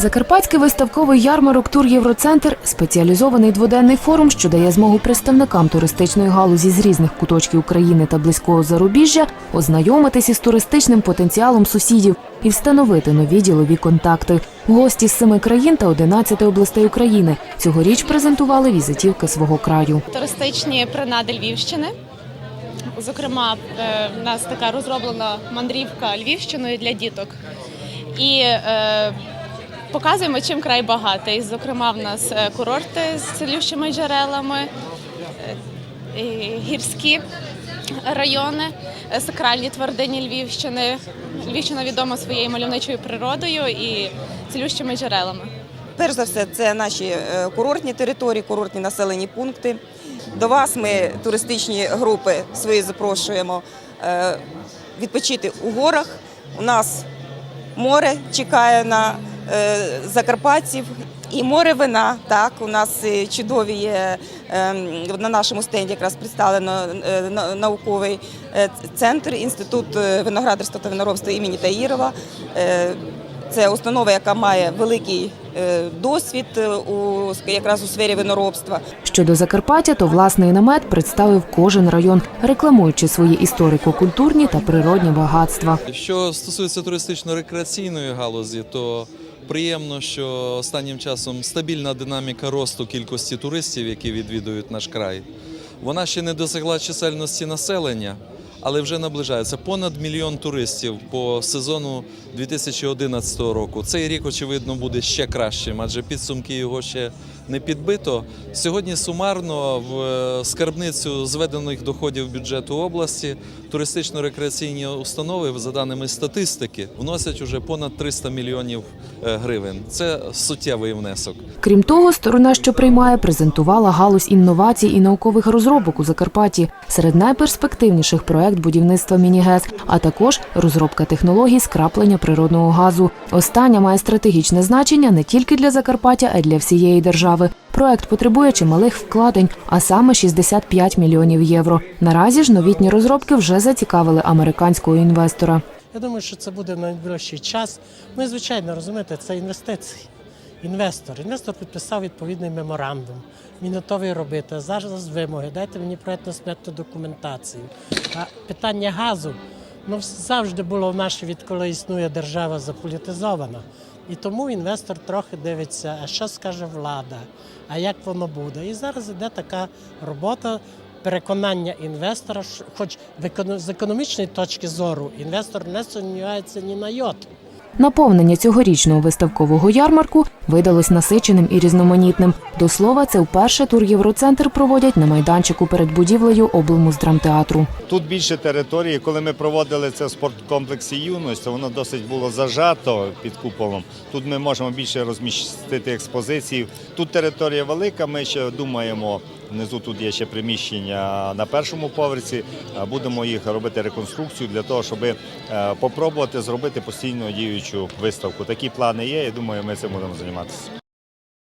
Закарпатський виставковий ярмарок Тур Євроцентр спеціалізований дводенний форум, що дає змогу представникам туристичної галузі з різних куточків України та близького зарубіжжя ознайомитись із туристичним потенціалом сусідів і встановити нові ділові контакти. Гості з семи країн та 11 областей України цьогоріч презентували візитівки свого краю. туристичні принади Львівщини. Зокрема, е, в нас така розроблена мандрівка Львівщиною для діток. І е, показуємо, чим край багатий. Зокрема, в нас е, курорти з цілющими джерелами, е, гірські райони, е, сакральні твердині Львівщини. Львівщина відома своєю мальовничою природою і цілющими джерелами. Перш за все, це наші курортні території, курортні населені пункти. До вас ми туристичні групи свої запрошуємо відпочити у горах. У нас море чекає на закарпатців. І море вина, так, у нас е, чудові є е, на нашому стенді якраз представлено е, на- науковий е, центр, інститут е, виноградарства та виноробства імені Таїрова. Е, Це установа, яка має великий е, досвід е, у якраз у сфері виноробства. Щодо Закарпаття, то власний намет представив кожен район, рекламуючи свої історико-культурні та природні багатства. Що стосується туристично-рекреаційної галузі, то приємно, що останнім часом стабільна динаміка росту кількості туристів, які відвідують наш край. Вона ще не досягла чисельності населення, але вже наближається. Понад мільйон туристів по сезону 2011 року. Цей рік, очевидно, буде ще кращим, адже підсумки його ще не підбито. Сьогодні сумарно в е, скарбницю зведених доходів бюджету області туристично-рекреаційні установи, за даними статистики, вносять уже понад 300 мільйонів е, гривень. Це суттєвий внесок. Крім того, сторона, що приймає, презентувала галузь інновацій і наукових розробок у Закарпатті. Серед найперспективніших проект будівництва міні-ГЕС, а також розробка технологій скраплення природного газу. Остання має стратегічне значення не тільки для Закарпаття, а й для всієї держави. Проект потребує чималих вкладень, а саме 65 мільйонів євро. Наразі ж новітні розробки вже зацікавили американського інвестора. Я думаю, що це буде найближчий час. Ну і звичайно, розумієте, це інвестиції. Інвестор. Інвестор підписав відповідний меморандум. Він готовий робити. Зараз вимоги. Дайте мені проєктно сметну документацію. А питання газу ну завжди було в нашій, відколи існує держава заполітизована. І тому інвестор трохи дивиться, а що скаже влада, а як воно буде. І зараз іде така робота переконання інвестора, хоч з економічної точки зору інвестор не сумнівається ні на йоту. Наповнення цьогорічного виставкового ярмарку видалось насиченим і різноманітним. До слова, це вперше тур Євроцентр проводять на майданчику перед будівлею облмуздрамтеатру. Тут більше території. Коли ми проводили це в спорткомплексі юність, то воно досить було зажато під куполом. Тут ми можемо більше розмістити експозиції. Тут територія велика. Ми ще думаємо. Внизу тут є ще приміщення на першому поверсі. Е, Будемо їх робити реконструкцію для того, щоб попробувати зробити постійно діючу виставку. Такі плани є. і думаю, ми цим будемо займатися.